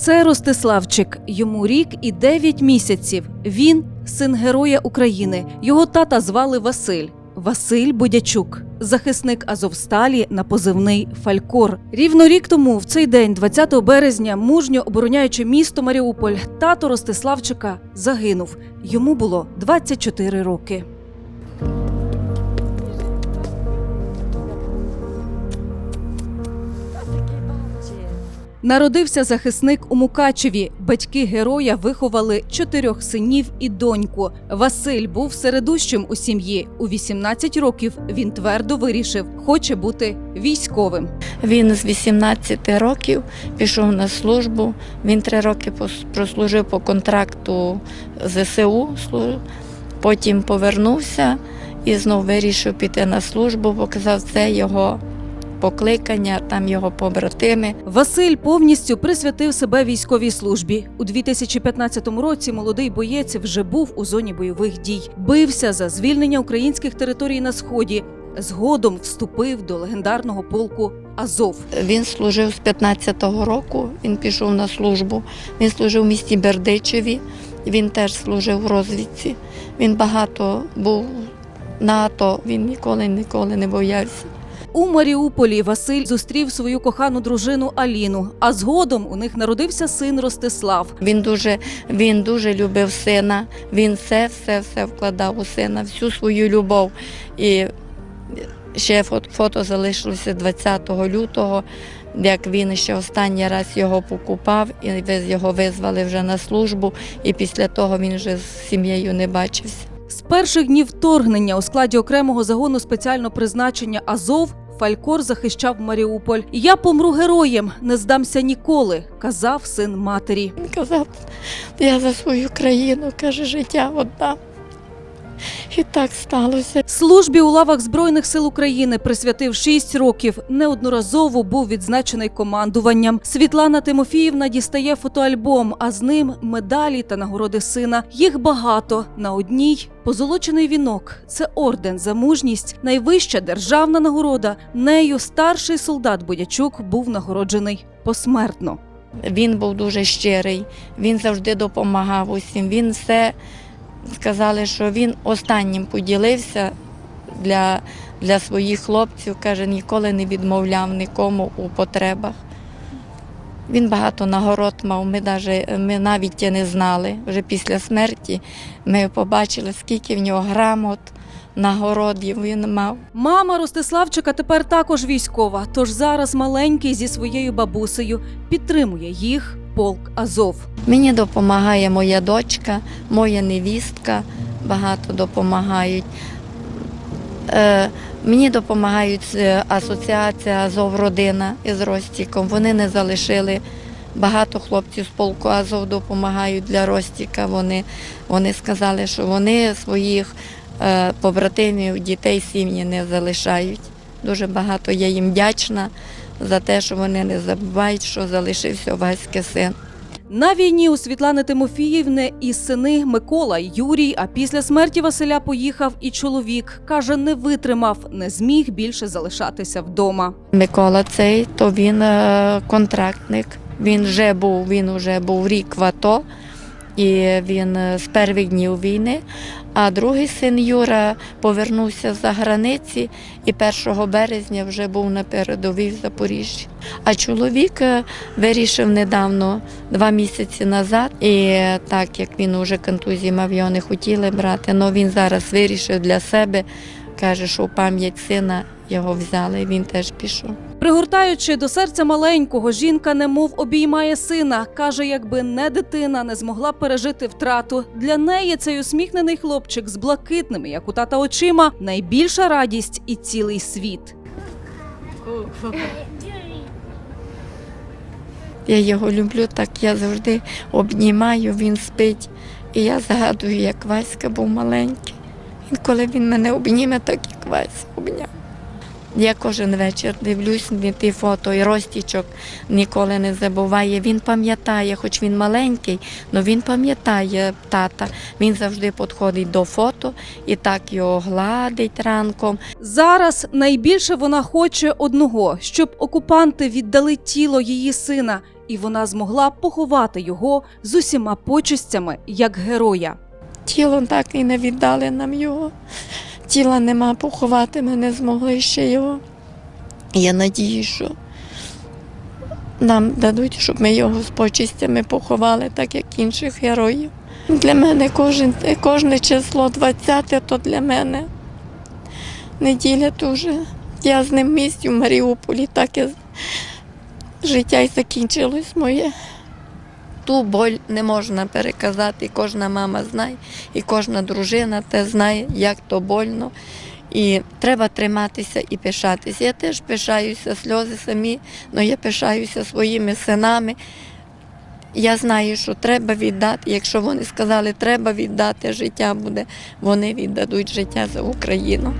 Це Ростиславчик. Йому рік і 9 місяців. Він син героя України. Його тата звали Василь. Василь Бодячук, захисник Азовсталі на позивний Фалькор. Рівно рік тому, в цей день, 20 березня, мужньо обороняючи місто Маріуполь, тато Ростиславчика загинув. Йому було 24 роки. Народився захисник у Мукачеві. Батьки героя виховали чотирьох синів і доньку. Василь був середущим у сім'ї. У 18 років він твердо вирішив, хоче бути військовим. Він з 18 років пішов на службу. Він три роки прослужив по контракту ЗСУ, потім повернувся і знов вирішив піти на службу, показав це його покликання, там його побратими. Василь повністю присвятив себе військовій службі. У 2015 році молодий боєць вже був у зоні бойових дій. Бився за звільнення українських територій на сході. Згодом вступив до легендарного полку Азов. Він служив з 15-го року, він пішов на службу. Він служив в місті Бердичеві, він теж служив в розвідці. Він багато був на АТО, він ніколи ніколи не боявся. У Маріуполі Василь зустрів свою кохану дружину Аліну. А згодом у них народився син Ростислав. Він дуже, він дуже любив сина. Він все, все, все вкладав у сина, всю свою любов. І ще фото, залишилося 20 лютого, як він ще останній раз його покупав, і його визвали вже на службу. І після того він вже з сім'єю не бачився. З перших днів вторгнення у складі окремого загону спеціального призначення Азов Фалькор захищав Маріуполь. Я помру героєм, не здамся ніколи, казав син матері. Він казав, я за свою країну, каже, життя одна. І так сталося. Службі у лавах Збройних сил України присвятив 6 років. Неодноразово був відзначений командуванням. Світлана Тимофіївна дістає фотоальбом, а з ним медалі та нагороди сина. Їх багато. На одній позолочений вінок. Це орден за мужність, найвища державна нагорода. Нею старший солдат Бодячук був нагороджений посмертно. Він був дуже щирий, він завжди допомагав усім. Він все сказали, що він останнім поділився для, для своїх хлопців. Каже, ніколи не відмовляв нікому у потребах. Він багато нагород мав. Ми, навіть, ми навіть не знали. Вже після смерті ми побачили, скільки в нього грамот, нагородів він мав. Мама Ростиславчика тепер також військова, тож зараз маленький зі своєю бабусею підтримує їх полк Азов. Мені допомагає моя дочка, моя невістка, багато допомагають. Е, мені допомагають асоціація Азов Родина із Ростіком. Вони не залишили. Багато хлопців з полку Азов допомагають для Ростіка. Вони, вони сказали, що вони своїх побратимів, дітей, сім'ї не залишають. Дуже багато я їм вдячна за те, що вони не забувають, що залишився Васька син. На війні у Світлани Тимофіївни і сини Микола Юрій. А після смерті Василя поїхав і чоловік. каже, не витримав, не зміг більше залишатися вдома. Микола цей, то він е, контрактник. Він вже був, він вже був рік в АТО, і він е, з перших днів війни. А другий син Юра повернувся з-за границі і 1 березня вже був на передовій в Запоріжжі. А чоловік е, вирішив недавно, два місяці назад, і е, так як він уже контузії мав, його не хотіли брати, але він зараз вирішив для себе, каже, що в пам'ять сина його взяли, і він теж пішов. Пригортаючи до серця маленького, жінка немов обіймає сина. каже, якби не дитина, не змогла пережити втрату. Для неї цей усміхнений хлопчик з блакитними, як у тата очима, найбільша радість і цілий світ. Я його люблю, так я завжди обнімаю, він спить. І я згадую, як Васька був маленький. Коли він мене обніме, так як Вася обняв. Я кожен вечір дивлюсь ті фото, і Ростічок ніколи не забуває. Він пам'ятає, хоч він маленький, але він пам'ятає тата. Він завжди підходить до фото і так його гладить ранком. Зараз найбільше вона хоче одного, щоб окупанти віддали тіло її сина і вона змогла поховати його з усіма почестями як героя. Тіло так і не віддали нам його. Тіла нема, поховати ми не змогли ще його. Я надію, що нам дадуть, щоб ми його з почистями поховали, так як інших героїв. Для мене кожен, кожне число 20 то для мене неділя дуже. Я з ним місті в Маріуполі, так і життя і закінчилось моє. Ту боль не можна переказати. Кожна мама знає, і кожна дружина те знає, як то больно. І треба триматися і пишатися. Я теж пишаюся, сльози самі, але я пишаюся своїми синами. Я знаю, що треба віддати. Якщо вони сказали, треба віддати, життя буде, вони віддадуть життя за Україну.